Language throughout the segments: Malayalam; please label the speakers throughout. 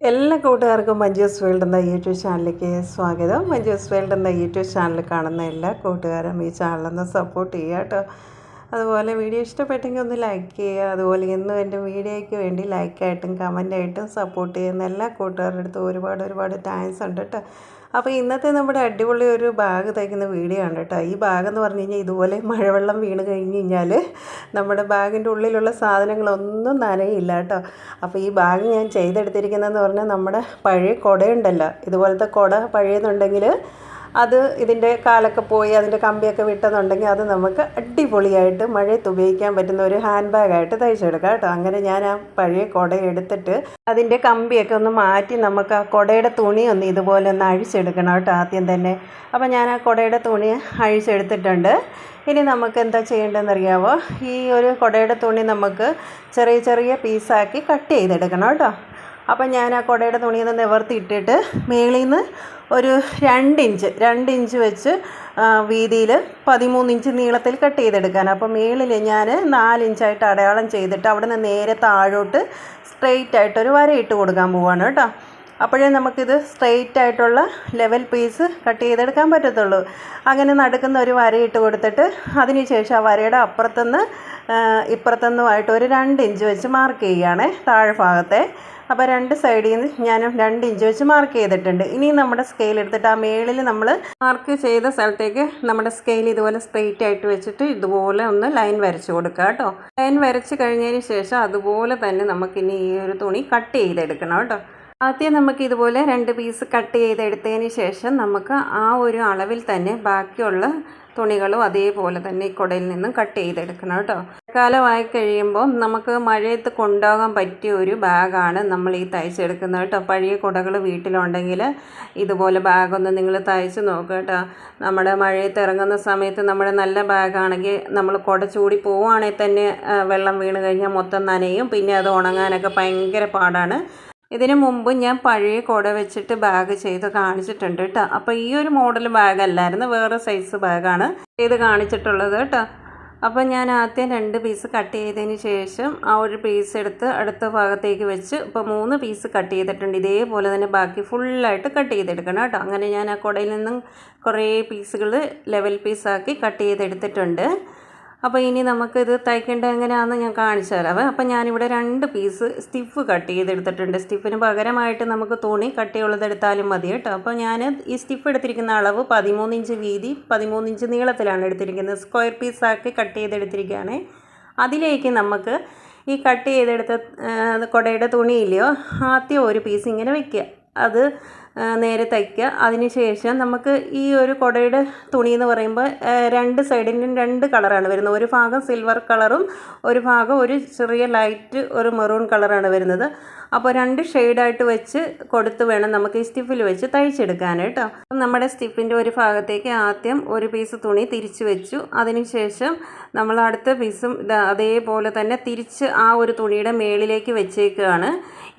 Speaker 1: എല്ലാ കൂട്ടുകാർക്കും മഞ്ജുസ് വേൾഡ് എന്ന യൂട്യൂബ് ചാനലിലേക്ക് സ്വാഗതം. മഞ്ജുസ് വേൾഡ് എന്ന യൂട്യൂബ് ചാനൽ കാണുന്ന എല്ലാ കൂട്ടുകാരും ഈ ചാനലൊന്ന് സപ്പോർട്ട് ചെയ്യുക കേട്ടോ. അതുപോലെ വീഡിയോ ഇഷ്ടപ്പെട്ടെങ്കിൽ ഒന്ന് ലൈക്ക് ചെയ്യുക. അതുപോലെ ഇന്നും എന്റെ വീഡിയോയ്ക്ക് വേണ്ടി ലൈക്കായിട്ടും കമന്റായിട്ടും സപ്പോർട്ട് ചെയ്യുന്ന എല്ലാ കൂട്ടുകാരുടെ അടുത്തും ഒരുപാട് ഒരുപാട് താങ്ക്സ് ഉണ്ട് കേട്ടോ. അപ്പോൾ ഇന്നത്തെ നമ്മുടെ അടിപൊളി ഒരു ബാഗ് തയ്ക്കുന്ന വീഡിയോ ആണ് കേട്ടോ. ഈ ബാഗ് എന്ന് പറഞ്ഞു കഴിഞ്ഞാൽ ഇതുപോലെ മഴവെള്ളം വീണ് കഴിഞ്ഞ് കഴിഞ്ഞാൽ നമ്മുടെ ബാഗിന്റെ ഉള്ളിലുള്ള സാധനങ്ങളൊന്നും നനയില്ല കേട്ടോ. അപ്പോൾ ഈ ബാഗ് ഞാൻ ചെയ്തെടുത്തിരിക്കുന്നതെന്ന് പറഞ്ഞാൽ നമ്മുടെ പഴയ കുടയുണ്ടല്ലോ. ഇതുപോലത്തെ കുട പഴയെന്നുണ്ടെങ്കിൽ അത് ഇതിന്റെ കാലൊക്കെ പോയി അതിന്റെ കമ്പിയൊക്കെ വിട്ടെന്നുണ്ടെങ്കിൽ അത് നമുക്ക് അടിപൊളിയായിട്ട് മഴയത്ത് ഉപയോഗിക്കാൻ പറ്റുന്ന ഒരു ഹാൻഡ് ബാഗായിട്ട് തയ്ച്ചെടുക്കാം കേട്ടോ. അങ്ങനെ ഞാൻ ആ പഴയ കുട എടുത്തിട്ട് അതിന്റെ കമ്പിയൊക്കെ ഒന്ന് മാറ്റി നമുക്ക് ആ കുടയുടെ തുണി ഒന്ന് ഇതുപോലെ ഒന്ന് അഴിച്ചെടുക്കണം കേട്ടോ ആദ്യം തന്നെ. അപ്പോൾ ഞാൻ ആ കുടയുടെ തുണി അഴിച്ചെടുത്തിട്ടുണ്ട്. ഇനി നമുക്ക് എന്താ ചെയ്യേണ്ടതെന്ന് അറിയാമോ ഈ ഒരു കുടയുടെ തുണി നമുക്ക് ചെറിയ ചെറിയ പീസാക്കി കട്ട് ചെയ്തെടുക്കണം കേട്ടോ. അപ്പം ഞാൻ ആ കുടയുടെ തുണിയിൽ നിന്ന് നിവർത്തിയിട്ടിട്ട് മേളിൽ നിന്ന് ഒരു രണ്ട് ഇഞ്ച് രണ്ട് ഇഞ്ച് വെച്ച് വീതിയിൽ പതിമൂന്നിഞ്ച് നീളത്തിൽ കട്ട് ചെയ്തെടുക്കാൻ. അപ്പോൾ മേളിൽ ഞാൻ നാലിഞ്ചായിട്ട് അടയാളം ചെയ്തിട്ട് അവിടെ നിന്ന് നേരെ താഴോട്ട് സ്ട്രെയിറ്റ് ആയിട്ടൊരു വരയിട്ട് കൊടുക്കാൻ പോവാണ് കേട്ടോ. അപ്പോഴേ നമുക്കിത് സ്ട്രെയിറ്റ് ആയിട്ടുള്ള ലെവൽ പീസ് കട്ട് ചെയ്തെടുക്കാൻ പറ്റത്തുള്ളൂ. അങ്ങനെ നടക്കുന്ന ഒരു വരയിട്ട് കൊടുത്തിട്ട് അതിന് ശേഷം ആ വരയുടെ അപ്പുറത്തുനിന്ന് ഇപ്പുറത്തുനിന്നുമായിട്ട് ഒരു രണ്ട് ഇഞ്ച് വെച്ച് മാർക്ക് ചെയ്യുകയാണേ താഴെ ഭാഗത്തെ. അപ്പോൾ രണ്ട് സൈഡിൽ നിന്ന് ഞാൻ രണ്ട് ഇഞ്ച് വെച്ച് മാർക്ക് ചെയ്തിട്ടുണ്ട്. ഇനി നമ്മുടെ സ്കെയിൽ എടുത്തിട്ട് ആ മേളിൽ നമ്മൾ മാർക്ക് ചെയ്ത സ്ഥലത്തേക്ക് നമ്മുടെ സ്കെയിൽ ഇതുപോലെ സ്ട്രെയിറ്റ് ആയിട്ട് വെച്ചിട്ട് ഇതുപോലെ ഒന്ന് ലൈൻ വരച്ച് കൊടുക്കുക കേട്ടോ. ലൈൻ വരച്ച് കഴിഞ്ഞതിന് ശേഷം അതുപോലെ തന്നെ നമുക്കിനി ഈ ഒരു തുണി കട്ട് ചെയ്തെടുക്കണം കേട്ടോ. ആദ്യം നമുക്ക് ഇതുപോലെ രണ്ട് പീസ് കട്ട് ചെയ്തെടുത്തതിന് ശേഷം നമുക്ക് ആ ഒരു അളവിൽ തന്നെ ബാക്കിയുള്ള തുണികളും അതേപോലെ തന്നെ ഈ കുടയിൽ നിന്നും കട്ട് ചെയ്തെടുക്കണം കേട്ടോ. കാലമായി കഴിയുമ്പോൾ നമുക്ക് മഴയത്ത് കൊണ്ടുപോകാൻ പറ്റിയ ഒരു ബാഗാണ് നമ്മൾ ഈ തയ്ച്ചെടുക്കുന്നത് കേട്ടോ. പഴയ കുടകൾ വീട്ടിലുണ്ടെങ്കിൽ ഇതുപോലെ ബാഗൊന്ന് നിങ്ങൾ തയ്ച്ച് നോക്കുക കേട്ടോ. നമ്മുടെ മഴയത്ത് ഇറങ്ങുന്ന സമയത്ത് നമ്മുടെ നല്ല ബാഗാണെങ്കിൽ നമ്മൾ കുട ചൂടി പോവുകയാണെങ്കിൽ തന്നെ വെള്ളം വീണ് കഴിഞ്ഞാൽ മൊത്തം നനയും. പിന്നെ അത് ഉണങ്ങാനൊക്കെ ഭയങ്കര പാടാണ്. ഇതിനു മുമ്പ് ഞാൻ പഴയ കുട വെച്ചിട്ട് ബാഗ് ചെയ്ത് കാണിച്ചിട്ടുണ്ട് കേട്ടോ അപ്പോൾ ഈ ഒരു മോഡൽ ബാഗ് അല്ലായിരുന്നു വേറെ സൈസ് ബാഗാണ് ചെയ്ത് കാണിച്ചിട്ടുള്ളത് കേട്ടോ അപ്പോൾ ഞാൻ ആദ്യം രണ്ട് പീസ് കട്ട് ചെയ്തതിന് ശേഷം ആ ഒരു പീസ് എടുത്ത് അടുത്ത ഭാഗത്തേക്ക് വെച്ച് ഇപ്പോൾ മൂന്ന് പീസ് കട്ട് ചെയ്തിട്ടുണ്ട്. ഇതേപോലെ തന്നെ ബാക്കി ഫുള്ളായിട്ട് കട്ട് ചെയ്തെടുക്കണം കേട്ടോ അങ്ങനെ ഞാൻ ആ കുടയിൽ നിന്നും കുറേ പീസുകൾ ലെവൽ പീസാക്കി കട്ട് ചെയ്തെടുത്തിട്ടുണ്ട്. അപ്പോൾ ഇനി നമുക്കിത് തയ്ക്കേണ്ടത് എങ്ങനെയാണെന്ന് ഞാൻ കാണിച്ചു തരാം. അപ്പം ഞാനിവിടെ രണ്ട് പീസ് സ്റ്റിഫ് കട്ട് ചെയ്തെടുത്തിട്ടുണ്ട്. സ്റ്റിഫിന് പകരമായിട്ട് നമുക്ക് തുണി കട്ടിയുള്ളത് എടുത്താലും മതി കേട്ടോ. അപ്പോൾ ഞാൻ ഈ സ്റ്റിഫ് എടുത്തിരിക്കുന്ന അളവ് പതിമൂന്ന് ഇഞ്ച് വീതി പതിമൂന്ന് ഇഞ്ച് നീളത്തിലാണ് എടുത്തിരിക്കുന്നത്. സ്ക്വയർ പീസാക്കി കട്ട് ചെയ്തെടുത്തിരിക്കുകയാണ്. അതിലേക്ക് നമുക്ക് ഈ കട്ട് ചെയ്തെടുത്ത കുടയുടെ തുണിയില്ലയോ ആദ്യം ഒരു പീസ് ഇങ്ങനെ വയ്ക്കുക അത് നേരെ തയ്ക്കുക. അതിന് ശേഷം നമുക്ക് ഈ ഒരു കുടയുടെ തുണി എന്ന് പറയുമ്പോൾ രണ്ട് സൈഡിനും രണ്ട് കളറാണ് വരുന്നത്. ഒരു ഭാഗം സിൽവർ കളറും ഒരു ഭാഗം ഒരു ചെറിയ ലൈറ്റ് ഒരു മെറൂൺ കളറാണ് വരുന്നത്. അപ്പോൾ രണ്ട് ഷെയ്ഡായിട്ട് വെച്ച് കൊടുത്ത് വേണം നമുക്ക് ഈ സ്റ്റിഫിൽ വെച്ച് തയ്ച്ചെടുക്കാൻ കേട്ടോ. നമ്മുടെ സ്റ്റിഫിന്റെ ഒരു ഭാഗത്തേക്ക് ആദ്യം ഒരു പീസ് തുണി തിരിച്ച് വെച്ചു. അതിനുശേഷം നമ്മൾ അടുത്ത പീസും അതേപോലെ തന്നെ തിരിച്ച് ആ ഒരു തുണിയുടെ മേളിലേക്ക് വെച്ചേക്കുകയാണ്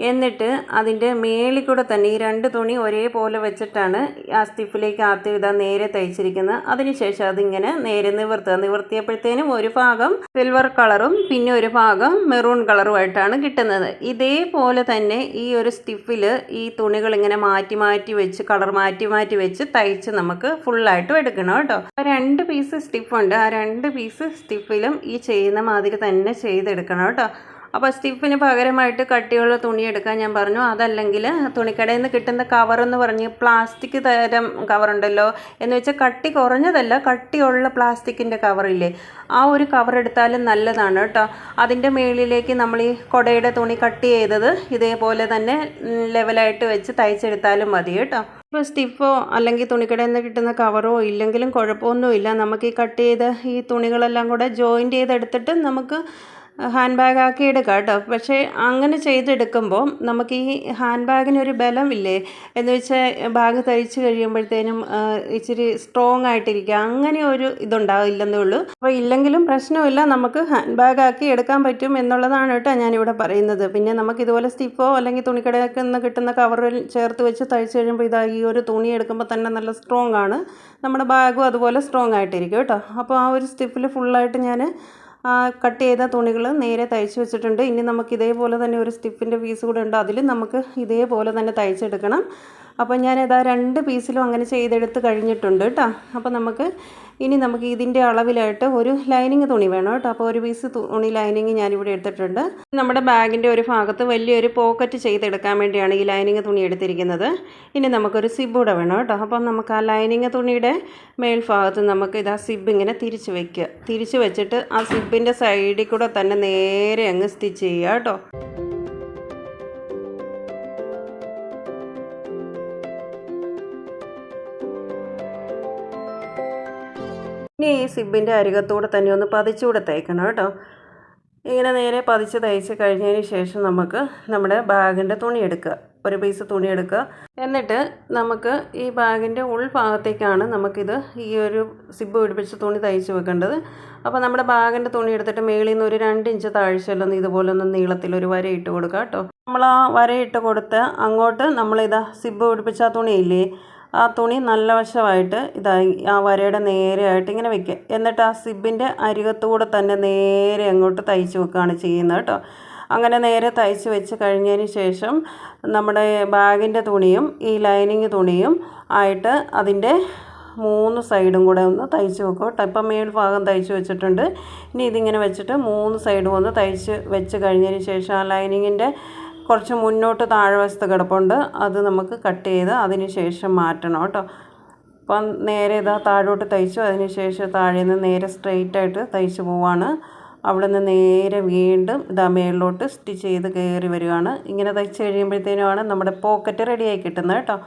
Speaker 1: എന്നിട്ട് അതിന്റെ മേളിൽ കൂടെ തന്നെ ഈ രണ്ട് തുണി ഒരേപോലെ വെച്ചിട്ടാണ് ആ സ്റ്റിഫിലേക്ക് ആദ്യം ഇതാ നേരെ തയ്ച്ചിരിക്കുന്നത്. അതിനുശേഷം അതിങ്ങനെ നേരെ നിവർത്തുക. നിവർത്തിയപ്പോഴത്തേനും ഒരു ഭാഗം സിൽവർ കളറും പിന്നെ ഒരു ഭാഗം മെറൂൺ കളറുമായിട്ടാണ് കിട്ടുന്നത്. ഇതേപോലെ തന്നെ ഈ ഒരു സ്റ്റിഫിൽ ഈ തുണികൾ ഇങ്ങനെ മാറ്റി മാറ്റി വെച്ച് കളർ മാറ്റി മാറ്റി വെച്ച് തയ്ച്ച് നമുക്ക് ഫുള്ളായിട്ടും എടുക്കണം കേട്ടോ. രണ്ട് പീസ് സ്റ്റിഫുണ്ട് ആ രണ്ട് പീസ് സ്റ്റിഫിലും ഈ ചെയ്യുന്ന മാതിരി തന്നെ ചെയ്തെടുക്കണം കേട്ടോ. അപ്പോൾ സ്റ്റിഫിന് പകരമായിട്ട് കട്ടിയുള്ള തുണി എടുക്കാൻ ഞാൻ പറഞ്ഞു. അതല്ലെങ്കിൽ തുണിക്കടയിൽ നിന്ന് കിട്ടുന്ന കവർ എന്ന് പറഞ്ഞ് പ്ലാസ്റ്റിക് തരം കവറുണ്ടല്ലോ എന്ന് വെച്ചാൽ കട്ടി കുറഞ്ഞതല്ല കട്ടിയുള്ള പ്ലാസ്റ്റിക്കിന്റെ കവറില്ലേ ആ ഒരു കവർ എടുത്താലും നല്ലതാണ് കേട്ടോ. അതിന്റെ മേളിലേക്ക് നമ്മൾ ഈ കൊടയുടെ തുണി കട്ട് ചെയ്തത് ഇതേപോലെ തന്നെ ലെവലായിട്ട് വെച്ച് തയ്ച്ചെടുത്താലും മതി കേട്ടോ. ഇപ്പോൾ സ്റ്റിഫോ അല്ലെങ്കിൽ തുണിക്കടയിൽ നിന്ന് കിട്ടുന്ന കവറോ ഇല്ലെങ്കിലും കുഴപ്പമൊന്നുമില്ല. നമുക്ക് ഈ കട്ട് ചെയ്ത ഈ തുണികളെല്ലാം കൂടെ ജോയിന്റ് ചെയ്തെടുത്തിട്ട് നമുക്ക് ഹാൻഡ് ബാഗ് ആക്കി എടുക്കാം കേട്ടോ. പക്ഷേ അങ്ങനെ ചെയ്തെടുക്കുമ്പോൾ നമുക്ക് ഈ ഹാൻഡ് ബാഗിനൊരു ബലമില്ലേ? എന്ന് വെച്ചാൽ ബാഗ് തയ്ച്ച് കഴിയുമ്പോഴത്തേനും ഇച്ചിരി സ്ട്രോങ് ആയിട്ടിരിക്കുക. അങ്ങനെ ഒരു ഇതുണ്ടാവില്ലെന്നേ ഉള്ളൂ. അപ്പോൾ ഇല്ലെങ്കിലും പ്രശ്നമില്ല. നമുക്ക് ഹാൻഡ് ബാഗ് ആക്കി എടുക്കാൻ പറ്റും എന്നുള്ളതാണ് കേട്ടോ ഞാനിവിടെ പറയുന്നത്. പിന്നെ നമുക്ക് ഇതുപോലെ സ്റ്റിഫോ അല്ലെങ്കിൽ തുണിക്കടയൊക്കെ നിന്ന് കിട്ടുന്ന കവറിൽ ചേർത്ത് വെച്ച് തയ്ച്ച് കഴിയുമ്പോൾ ഇതാ ഈ ഒരു തുണി എടുക്കുമ്പോൾ തന്നെ നല്ല സ്ട്രോങ് ആണ്. നമ്മുടെ ബാഗും അതുപോലെ സ്ട്രോങ് ആയിട്ടിരിക്കും കേട്ടോ. അപ്പോൾ ആ ഒരു സ്റ്റിഫിൽ ഫുള്ളായിട്ട് ഞാൻ കട്ട് ചെയ്ത തുണികൾ നേരെ തയ്ച്ച് വെച്ചിട്ടുണ്ട്. ഇനി നമുക്ക് ഇതേപോലെ തന്നെ ഒരു സ്റ്റിഫിന്റെ പീസ് കൂടെ ഉണ്ട്. അതിൽ നമുക്ക് ഇതേപോലെ തന്നെ തയ്ച്ചെടുക്കണം. അപ്പോൾ ഞാൻ ഇതാ രണ്ട് പീസിലും അങ്ങനെ ചെയ്തെടുത്ത് കഴിഞ്ഞിട്ടുണ്ട് കേട്ടോ അപ്പോൾ നമുക്ക് ഇനി നമുക്ക് ഇതിന്റെ അളവിലായിട്ട് ഒരു ലൈനിങ് തുണി വേണം കേട്ടോ അപ്പോൾ ഒരു പീസ് തുണി ലൈനിങ് ഞാനിവിടെ എടുത്തിട്ടുണ്ട്. നമ്മുടെ ബാഗിന്റെ ഒരു ഭാഗത്ത് വലിയൊരു പോക്കറ്റ് ചെയ്തെടുക്കാൻ വേണ്ടിയാണ് ഈ ലൈനിങ് തുണി എടുത്തിരിക്കുന്നത്. ഇനി നമുക്കൊരു സിബ് കൂടെ വേണം കേട്ടോ അപ്പോൾ നമുക്ക് ആ ലൈനിങ് തുണിയുടെ മേൽഭാഗത്ത് നമുക്ക് ഇതാ സിബ് ഇങ്ങനെ തിരിച്ച് വയ്ക്കുക തിരിച്ച് വെച്ചിട്ട് ആ സിബിന്റെ സൈഡിൽ കൂടെ തന്നെ നേരെ അങ്ങ് സ്റ്റിച്ച് ചെയ്യുക കേട്ടോ ഇനി ഈ സിബിന്റെ അരികത്തൂടെ തന്നെ ഒന്ന് പതിച്ചുകൂടെ തയ്ക്കണം കേട്ടോ. ഇങ്ങനെ നേരെ പതിച്ച് തയ്ച്ച് കഴിഞ്ഞതിന് ശേഷം നമുക്ക് നമ്മുടെ ബാഗിന്റെ തുണി എടുക്കുക. ഒരു പീസ് തുണി എടുക്കുക. എന്നിട്ട് നമുക്ക് ഈ ബാഗിന്റെ ഉൾഭാഗത്തേക്കാണ് നമുക്കിത് ഈ ഒരു സിബ് പിടിപ്പിച്ച് തുണി തയ്ച്ച് വെക്കേണ്ടത്. അപ്പോൾ നമ്മുടെ ബാഗിന്റെ തുണി എടുത്തിട്ട് മേളിൽ നിന്ന് ഒരു രണ്ട് ഇഞ്ച് താഴ്ചയിലൊന്ന് ഇതുപോലെ ഒന്ന് നീളത്തിൽ ഒരു വര ഇട്ട് കൊടുക്കുക കേട്ടോ. നമ്മൾ ആ വര ഇട്ട് കൊടുത്ത് അങ്ങോട്ട് നമ്മളിതാ സിബ് പിടിപ്പിച്ച തുണിയില്ലേ ആ തുണി നല്ല വശമായിട്ട് ഇതായി ആ വരയുടെ നേരെയായിട്ട് ഇങ്ങനെ വെക്കുക. എന്നിട്ട് ആ സിബിന്റെ അരികത്തൂടെ തന്നെ നേരെ അങ്ങോട്ട് തയ്ച്ച് വെക്കുകയാണ് ചെയ്യുന്നത് കേട്ടോ. അങ്ങനെ നേരെ തയ്ച്ച് വെച്ച് കഴിഞ്ഞതിന് ശേഷം നമ്മുടെ ബാഗിന്റെ തുണിയും ഈ ലൈനിങ് തുണിയും ആയിട്ട് അതിന്റെ മൂന്ന് സൈഡും കൂടെ ഒന്ന് തയ്ച്ച് വെക്കും കേട്ടോ. ഇപ്പം മേൽഭാഗം തയ്ച്ച് വെച്ചിട്ടുണ്ട്. ഇനി ഇതിങ്ങനെ വെച്ചിട്ട് മൂന്ന് സൈഡും ഒന്ന് തയ്ച്ച് വെച്ച് കഴിഞ്ഞതിന് ശേഷം ആ ലൈനിങ്ങിന്റെ കുറച്ച് മുന്നോട്ട് താഴ്വശത്ത് കിടപ്പുണ്ട്. അത് നമുക്ക് കട്ട് ചെയ്ത് അതിന് ശേഷം മാറ്റണം കേട്ടോ. അപ്പം നേരെ ഇതാ താഴോട്ട് തയ്ച്ചു. അതിന് ശേഷം താഴെ നിന്ന് നേരെ സ്ട്രെയിറ്റ് ആയിട്ട് തയ്ച്ചു പോവാണ്. അവിടെ നിന്ന് നേരെ വീണ്ടും ഇതാ മേളിലോട്ട് സ്റ്റിച്ച് ചെയ്ത് കയറി വരികയാണ്. ഇങ്ങനെ തയ്ച്ച് കഴിയുമ്പോഴത്തേനുമാണ് നമ്മുടെ പോക്കറ്റ് റെഡിയായി കിട്ടുന്നത് കേട്ടോ.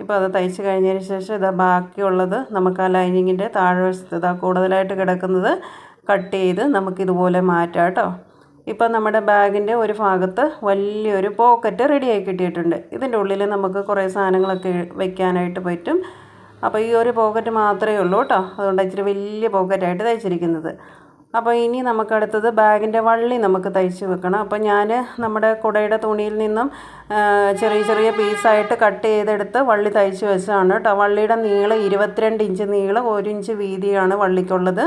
Speaker 1: ഇപ്പോൾ അത് തയ്ച്ച് കഴിഞ്ഞതിന് ശേഷം ഇതാ ബാക്കിയുള്ളത് നമുക്ക് ആ ലൈനിങ്ങിന്റെ താഴ്വശത്ത് ഇതാ കൂടുതലായിട്ട് കിടക്കുന്നത് കട്ട് ചെയ്ത് നമുക്കിതുപോലെ മാറ്റാം കേട്ടോ. ഇപ്പം നമ്മുടെ ബാഗിന്റെ ഒരു ഭാഗത്ത് വലിയൊരു പോക്കറ്റ് റെഡിയായി കിട്ടിയിട്ടുണ്ട്. ഇതിന്റെ ഉള്ളിൽ നമുക്ക് കുറേ സാധനങ്ങളൊക്കെ വെക്കാനായിട്ട് പറ്റും. അപ്പോൾ ഈ ഒരു പോക്കറ്റ് മാത്രമേ ഉള്ളൂ കേട്ടോ. അതുകൊണ്ട് ഇച്ചിരി വലിയ പോക്കറ്റായിട്ട് തയ്ച്ചിരിക്കുന്നത്. അപ്പോൾ ഇനി നമുക്ക് അടുത്തത് ബാഗിന്റെ വള്ളി നമുക്ക് തയ്ച്ച് വെക്കണം. അപ്പോൾ ഞാൻ നമ്മുടെ കുടയുടെ തുണിയിൽ നിന്നും ചെറിയ ചെറിയ പീസായിട്ട് കട്ട് ചെയ്തെടുത്ത് വള്ളി തയ്ച്ച് വെച്ചതാണ് കേട്ടോ. വള്ളിയുടെ നീളം ഇരുപത്തിരണ്ട് ഇഞ്ച് നീളം ഒരു ഇഞ്ച് വീതിയാണ് വള്ളിക്കുള്ളത്.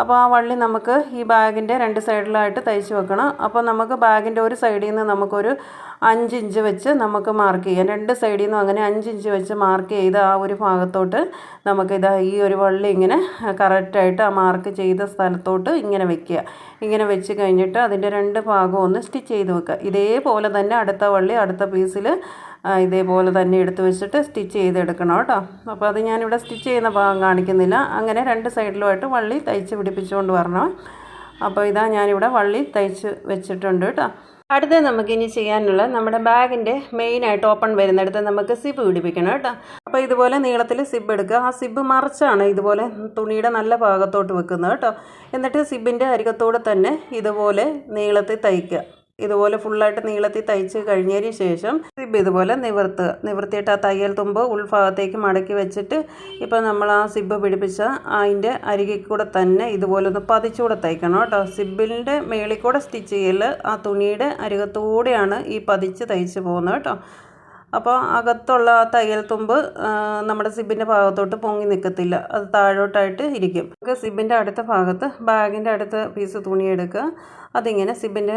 Speaker 1: അപ്പോൾ ആ വള്ളി നമുക്ക് ഈ ബാഗിന്റെ രണ്ട് സൈഡിലായിട്ട് തയ്ച്ച് വെക്കണം. അപ്പോൾ നമുക്ക് ബാഗിന്റെ ഒരു സൈഡിൽ നിന്ന് നമുക്കൊരു അഞ്ച് ഇഞ്ച് വെച്ച് നമുക്ക് മാർക്ക് ചെയ്യാം. രണ്ട് സൈഡിൽ നിന്നും അങ്ങനെ അഞ്ച് ഇഞ്ച് വെച്ച് മാർക്ക് ചെയ്ത് ആ ഒരു ഭാഗത്തോട്ട് നമുക്ക് ഇതാ ഈ ഒരു വള്ളി ഇങ്ങനെ കറക്റ്റായിട്ട് ആ മാർക്ക് ചെയ്ത സ്ഥലത്തോട്ട് ഇങ്ങനെ വെക്കുക. ഇങ്ങനെ വെച്ച് കഴിഞ്ഞിട്ട് അതിന്റെ രണ്ട് ഭാഗവും ഒന്ന് സ്റ്റിച്ച് ചെയ്ത് വെക്കുക. ഇതേപോലെ തന്നെ അടുത്ത വള്ളി അടുത്ത പീസിൽ ഇതേപോലെ തന്നെ എടുത്ത് വെച്ചിട്ട് സ്റ്റിച്ച് ചെയ്തെടുക്കണം കേട്ടോ. അപ്പോൾ അത് ഞാനിവിടെ സ്റ്റിച്ച് ചെയ്യുന്ന ഭാഗം കാണിക്കുന്നില്ല. അങ്ങനെ രണ്ട് സൈഡിലുമായിട്ട് വള്ളി തയ്ച്ച് പിടിപ്പിച്ചുകൊണ്ട് വരണം. അപ്പോൾ ഇതാ ഞാനിവിടെ വള്ളി തയ്ച്ച് വെച്ചിട്ടുണ്ട് കേട്ടോ. അടുത്ത നമുക്കിനി ചെയ്യാനുള്ള നമ്മുടെ ബാഗിന്റെ മെയിനായിട്ട് ഓപ്പൺ വരുന്നിടത്ത് നമുക്ക് സിബ് പിടിപ്പിക്കണം കേട്ടോ. അപ്പോൾ ഇതുപോലെ നീളത്തിൽ സിബ് എടുക്കുക. ആ സിബ് മറിച്ചാണ് ഇതുപോലെ തുണിയുടെ നല്ല ഭാഗത്തോട്ട് വെക്കുന്നത് കേട്ടോ. എന്നിട്ട് സിബിന്റെ അരികത്തോടെ തന്നെ ഇതുപോലെ നീളത്തിൽ തയ്ക്കുക. ഇതുപോലെ ഫുള്ളായിട്ട് നീളത്തിൽ തയ്ച്ച് കഴിഞ്ഞതിന് ശേഷം സിബ് ഇതുപോലെ നിവർത്തുക നിവർത്തിയിട്ട് ആ തയ്യൽ തുമ്പ് ഉൾഭാഗത്തേക്ക് മടക്കി വെച്ചിട്ട് ഇപ്പോൾ നമ്മൾ ആ സിബ് പിടിപ്പിച്ച അതിന്റെ അരികിൽ കൂടെ തന്നെ ഇതുപോലെ ഒന്ന് പതിച്ചുകൂടെ തയ്ക്കണം കേട്ടോ. സിബിലിന്റെ മേളിൽ കൂടെ സ്റ്റിച്ച് ചെയ്യൽ ആ തുണിയുടെ അരികത്തൂടെയാണ് ഈ പതിച്ച് തയ്ച്ച് പോകുന്നത് കേട്ടോ. അപ്പോൾ അകത്തുള്ള ആ തയ്യൽ തുമ്പ് നമ്മുടെ സിബിന്റെ ഭാഗത്തോട്ട് പൊങ്ങി നിൽക്കത്തില്ല. അത് താഴോട്ടായിട്ട് ഇരിക്കും. നമുക്ക് സിബിന്റെ അടുത്ത ഭാഗത്ത് ബാഗിന്റെ അടുത്ത പീസ് തുണി എടുക്കുക. അതിങ്ങനെ സിബിന്റെ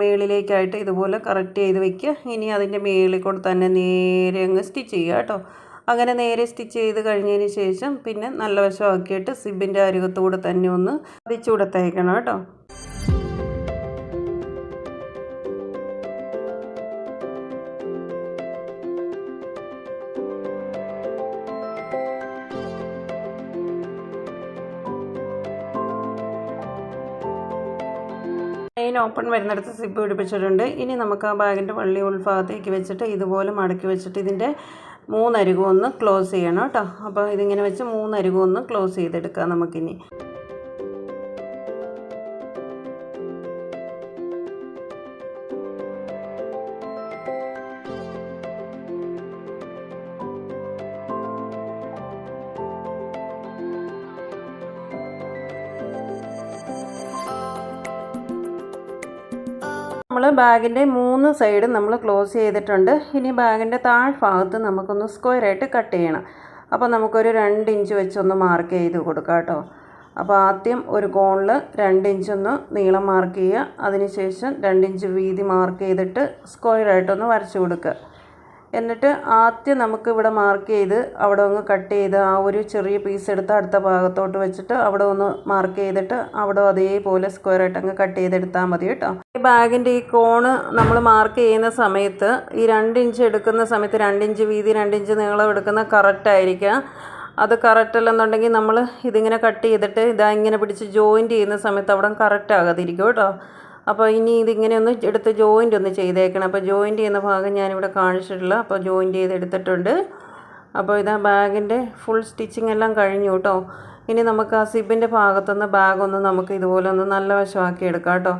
Speaker 1: മേളിലേക്കായിട്ട് ഇതുപോലെ കറക്റ്റ് ചെയ്ത് വെക്കുക. ഇനി അതിന്റെ മേളിൽ കൂടെ തന്നെ നേരെ അങ്ങ് സ്റ്റിച്ച് ചെയ്യുക കേട്ടോ. അങ്ങനെ നേരെ സ്റ്റിച്ച് ചെയ്ത് കഴിഞ്ഞതിന് ശേഷം പിന്നെ നല്ല വശമാക്കിയിട്ട് സിബിന്റെ അരികത്തൂടെ തന്നെ ഒന്ന് അതിച്ചൂടെ തയ്ക്കണം കേട്ടോ. ഓപ്പൺ വരുന്നിടത്ത് സിബ് പിടിപ്പിച്ചിട്ടുണ്ട്. ഇനി നമുക്ക് ആ ബാഗിന്റെ വള്ളി ഉൾഭാഗത്തേക്ക് വെച്ചിട്ട് ഇതുപോലെ മടക്കി വെച്ചിട്ട് ഇതിന്റെ മൂന്നരികും ഒന്ന് ക്ലോസ് ചെയ്യണം കേട്ടോ. അപ്പോൾ ഇതിങ്ങനെ വെച്ച് മൂന്നരികും ഒന്ന് ക്ലോസ് ചെയ്തെടുക്കാം നമുക്കിനി. ബാഗിന്റെ മൂന്ന് സൈഡും നമ്മൾ ക്ലോസ് ചെയ്തിട്ടുണ്ട്. ഇനി ബാഗിന്റെ താഴ്ഭാഗത്ത് നമുക്കൊന്ന് സ്ക്വയറായിട്ട് കട്ട് ചെയ്യണം. അപ്പോൾ നമുക്കൊരു രണ്ട് ഇഞ്ച് വെച്ചൊന്ന് മാർക്ക് ചെയ്ത് കൊടുക്കാം കേട്ടോ. അപ്പോൾ ആദ്യം ഒരു കോണിൽ രണ്ട് ഇഞ്ചൊന്ന് നീളം മാർക്ക് ചെയ്യുക. അതിനുശേഷം രണ്ട് ഇഞ്ച് വീതി മാർക്ക് ചെയ്തിട്ട് സ്ക്വയറായിട്ടൊന്ന് വരച്ച് കൊടുക്കുക. എന്നിട്ട് ആദ്യം നമുക്ക് ഇവിടെ മാർക്ക് ചെയ്ത് അവിടെ ഒന്ന് കട്ട് ചെയ്ത് ആ ഒരു ചെറിയ പീസ് എടുത്ത് അടുത്ത ഭാഗത്തോട്ട് വെച്ചിട്ട് അവിടെ ഒന്ന് മാർക്ക് ചെയ്തിട്ട് അവിടെ അതേപോലെ സ്ക്വയർ ആയിട്ട് അങ്ങ് കട്ട് ചെയ്തെടുത്താൽ മതി കേട്ടോ. ഈ ബാഗിന്റെ ഈ കോണ് നമ്മൾ മാർക്ക് ചെയ്യുന്ന സമയത്ത് ഈ രണ്ട് ഇഞ്ച് എടുക്കുന്ന സമയത്ത് രണ്ട് ഇഞ്ച് വീതി രണ്ട് ഇഞ്ച് നീളം എടുക്കുന്ന കറക്റ്റ് ആയിരിക്കുക അത് കറക്റ്റ് അല്ലെന്നുണ്ടെങ്കിൽ നമ്മൾ ഇതിങ്ങനെ കട്ട് ചെയ്തിട്ട് ഇതാ ഇങ്ങനെ പിടിച്ച് ജോയിന്റ് ചെയ്യുന്ന സമയത്ത് അവിടെ കറക്റ്റ് ആകാതിരിക്കും കേട്ടോ. അപ്പോൾ ഇനി ഇതിങ്ങനെ ഒന്ന് എടുത്ത് ജോയിന്റ് ഒന്ന് ചെയ്തേക്കണം. അപ്പോൾ ജോയിന്റ് ചെയ്യുന്ന ഭാഗം ഞാനിവിടെ കാണിച്ചിട്ടില്ല അപ്പോൾ ജോയിന്റ് ചെയ്ത് എടുത്തിട്ടുണ്ട്. അപ്പോൾ ഇതാ ബാഗിന്റെ ഫുൾ സ്റ്റിച്ചിങ് എല്ലാം കഴിഞ്ഞു കേട്ടോ ഇനി നമുക്ക് ആ സിബിന്റെ ഭാഗത്തുനിന്ന് ബാഗൊന്ന് നമുക്ക് ഇതുപോലെ ഒന്ന് നല്ല വശമാക്കി എടുക്കാം കേട്ടോ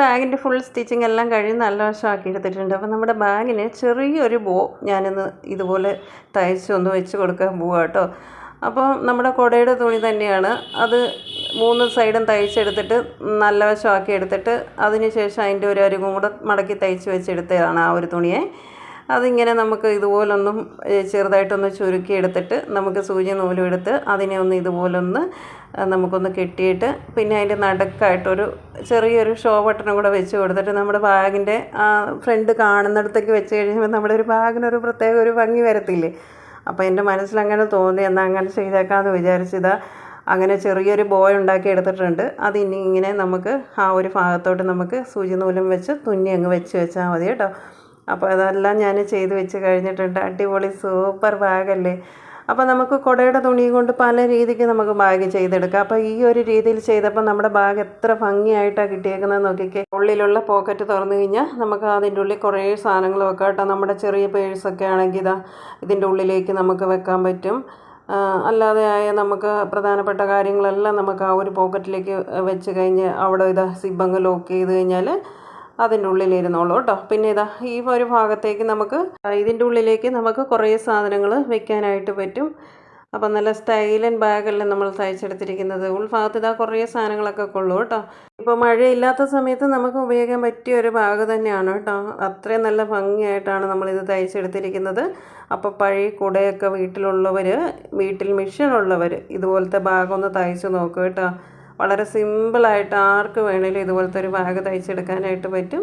Speaker 1: ബാഗിന്റെ ഫുൾ സ്റ്റിച്ചിങ് എല്ലാം കഴിഞ്ഞ് നല്ല വശമാക്കി എടുത്തിട്ടുണ്ട്. അപ്പോൾ നമ്മുടെ ബാഗിന് ചെറിയൊരു ബോ ഞാനിന്ന് ഇതുപോലെ തയ്ച്ച് ഒന്ന് വെച്ച് കൊടുക്കാൻ പോവാം കേട്ടോ. അപ്പോൾ നമ്മുടെ കുടയുടെ തുണി തന്നെയാണ്. അത് മൂന്ന് സൈഡും തയ്ച്ചെടുത്തിട്ട് നല്ല വശമാക്കി എടുത്തിട്ട് അതിന് ശേഷം അതിന്റെ ഒരു അരികും കൂടെ മടക്കി തയ്ച്ച് വെച്ചെടുത്തതാണ് ആ ഒരു തുണിയെ. അതിങ്ങനെ നമുക്ക് ഇതുപോലൊന്നും ചെറുതായിട്ടൊന്ന് ചുരുക്കി എടുത്തിട്ട് നമുക്ക് സൂചി നൂലും എടുത്ത് അതിനെ ഒന്ന് ഇതുപോലൊന്ന് നമുക്കൊന്ന് കെട്ടിയിട്ട് പിന്നെ അതിന്റെ നടുക്കായിട്ടൊരു ചെറിയൊരു ഷോ ബട്ടണും കൂടെ വെച്ച് കൊടുത്തിട്ട് നമ്മുടെ ബാഗിന്റെ ആ ഫ്രണ്ട് കാണുന്നിടത്തേക്ക് വെച്ച് കഴിയുമ്പോൾ നമ്മുടെ ഒരു ബാഗിനൊരു പ്രത്യേക ഒരു ഭംഗി വരത്തില്ലേ? അപ്പോൾ എന്റെ മനസ്സിലങ്ങനെ തോന്നി എന്നാൽ അങ്ങനെ ചെയ്തേക്കാമെന്ന് വിചാരിച്ചതാ അങ്ങനെ ചെറിയൊരു ബോയ് ഉണ്ടാക്കി എടുത്തിട്ടുണ്ട്. അത് ഇനി ഇങ്ങനെ നമുക്ക് ആ ഒരു ഭാഗത്തോട്ട് നമുക്ക് സൂചി നൂലും വെച്ച് തുന്നി അങ്ങ് വെച്ച് വെച്ചാൽ മതി കേട്ടോ. അപ്പോൾ അതെല്ലാം ഞാൻ ചെയ്ത് വെച്ച് കഴിഞ്ഞിട്ടുണ്ട്. അടിപൊളി സൂപ്പർ ബാഗല്ലേ. അപ്പോൾ നമുക്ക് കുടയുടെ തുണി കൊണ്ട് പല രീതിക്ക് നമുക്ക് ബാഗ് ചെയ്തെടുക്കാം. അപ്പോൾ ഈ ഒരു രീതിയിൽ ചെയ്തപ്പോൾ നമ്മുടെ ബാഗ് എത്ര ഭംഗിയായിട്ടാണ് കിട്ടിയേക്കുന്നത് നോക്കിക്കേ. ഉള്ളിലുള്ള പോക്കറ്റ് തുറന്നു കഴിഞ്ഞാൽ നമുക്ക് അതിന്റെ ഉള്ളിൽ കുറേ സാധനങ്ങൾ വെക്കാം കേട്ടോ. നമ്മുടെ ചെറിയ പേഴ്സൊക്കെ ആണെങ്കിൽ ഇതാ ഇതിന്റെ ഉള്ളിലേക്ക് നമുക്ക് വെക്കാൻ പറ്റും. അല്ലാതെ ആയ നമുക്ക് പ്രധാനപ്പെട്ട കാര്യങ്ങളെല്ലാം നമുക്ക് ആ ഒരു പോക്കറ്റിലേക്ക് വെച്ച് കഴിഞ്ഞ് അവിടെ ഇതാ സിബങ്ങ് ലോക്ക് ചെയ്ത് കഴിഞ്ഞാൽ അതിന്റെ ഉള്ളിലിരുന്നോളൂ കേട്ടോ. പിന്നെ ഇതാ ഈ ഒരു ഭാഗത്തേക്ക് നമുക്ക് ഇതിന്റെ ഉള്ളിലേക്ക് നമുക്ക് കുറേ സാധനങ്ങൾ വെക്കാനായിട്ട് പറ്റും. അപ്പം നല്ല സ്റ്റൈലൻ ബാഗല്ലേ നമ്മൾ തയ്ച്ചെടുത്തിരിക്കുന്നത്. ഉൾഭാഗത്ത് ഇതാ കുറേ സാധനങ്ങളൊക്കെ കൊള്ളു കേട്ടോ. ഇപ്പോൾ മഴയില്ലാത്ത സമയത്ത് നമുക്ക് ഉപയോഗിക്കാൻ പറ്റിയ ഒരു ബാഗ് തന്നെയാണ് കേട്ടോ. അത്രയും നല്ല ഭംഗിയായിട്ടാണ് നമ്മളിത് തയ്ച്ചെടുത്തിരിക്കുന്നത്. അപ്പോൾ പഴയ കുടയൊക്കെ വീട്ടിലുള്ളവർ വീട്ടിൽ മെഷീൻ ഉള്ളവർ ഇതുപോലത്തെ ബാഗൊന്ന് തയ്ച്ച് നോക്കൂ കേട്ടോ. വളരെ സിമ്പിളായിട്ട് ആർക്ക് വേണേലും ഇതുപോലത്തെ ഒരു ബാഗ് തയ്ച്ചെടുക്കാനായിട്ട് പറ്റും.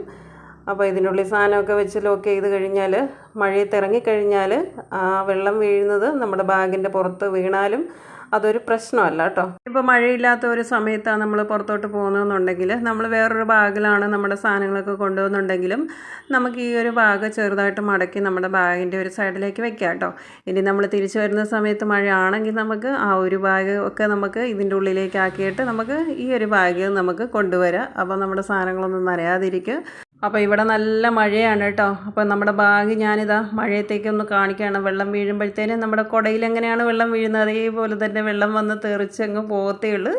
Speaker 1: അപ്പോൾ ഇതിനുള്ളിൽ സാധനമൊക്കെ വെച്ച് ലോക്ക് ചെയ്ത് കഴിഞ്ഞാൽ മഴയത്ത് ഇറങ്ങിക്കഴിഞ്ഞാൽ ആ വെള്ളം വീഴുന്നത് നമ്മുടെ ബാഗിന്റെ പുറത്ത് വീണാലും അതൊരു പ്രശ്നമല്ല കേട്ടോ. ഇപ്പോൾ മഴയില്ലാത്ത ഒരു സമയത്താണ് നമ്മൾ പുറത്തോട്ട് പോകുന്നതെന്നുണ്ടെങ്കിൽ നമ്മൾ വേറൊരു ബാഗിലാണ് നമ്മുടെ സാധനങ്ങളൊക്കെ കൊണ്ടുപോകുന്നുണ്ടെങ്കിലും നമുക്ക് ഈ ഒരു ബാഗ് ചെറുതായിട്ട് മടക്കി നമ്മുടെ ബാഗിന്റെ ഒരു സൈഡിലേക്ക് വെക്കാം കേട്ടോ. ഇനി നമ്മൾ തിരിച്ചു വരുന്ന സമയത്ത് മഴയാണെങ്കിൽ നമുക്ക് ആ ഒരു ബാഗ് ഒക്കെ നമുക്ക് ഇതിന്റെ ഉള്ളിലേക്ക് ആക്കിയിട്ട് നമുക്ക് ഈ ഒരു ബാഗ് നമുക്ക് കൊണ്ടുവരാം. അപ്പോൾ നമ്മുടെ സാധനങ്ങളൊന്നും നനയാതിരിക്കുക. അപ്പോൾ ഇവിടെ നല്ല മഴയാണ് കേട്ടോ. അപ്പോൾ നമ്മുടെ ബാഗ് ഞാനിതാ മഴയത്തേക്കൊന്ന് കാണിക്കുകയാണ് വെള്ളം വീഴുമ്പോഴത്തേനും നമ്മുടെ കുടയിൽ എങ്ങനെയാണ് വെള്ളം വീഴുന്നത്? അതേപോലെ തന്നെ വെള്ളം വന്ന് തെറിച്ച് അങ്ങ് പോകത്തേ ഉള്ളൂ.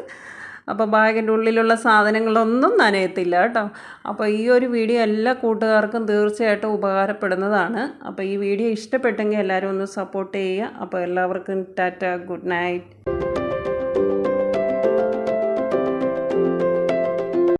Speaker 1: അപ്പോൾ ബാഗിന്റെ ഉള്ളിലുള്ള സാധനങ്ങളൊന്നും നനയത്തില്ല കേട്ടോ. അപ്പോൾ ഈ ഒരു വീഡിയോ എല്ലാ കൂട്ടുകാർക്കും തീർച്ചയായിട്ടും ഉപകാരപ്പെടുന്നതാണ്. അപ്പോൾ ഈ വീഡിയോ ഇഷ്ടപ്പെട്ടെങ്കിൽ എല്ലാവരും ഒന്ന് സപ്പോർട്ട് ചെയ്യുക. അപ്പോൾ എല്ലാവർക്കും ടാറ്റ ഗുഡ് നൈറ്റ്.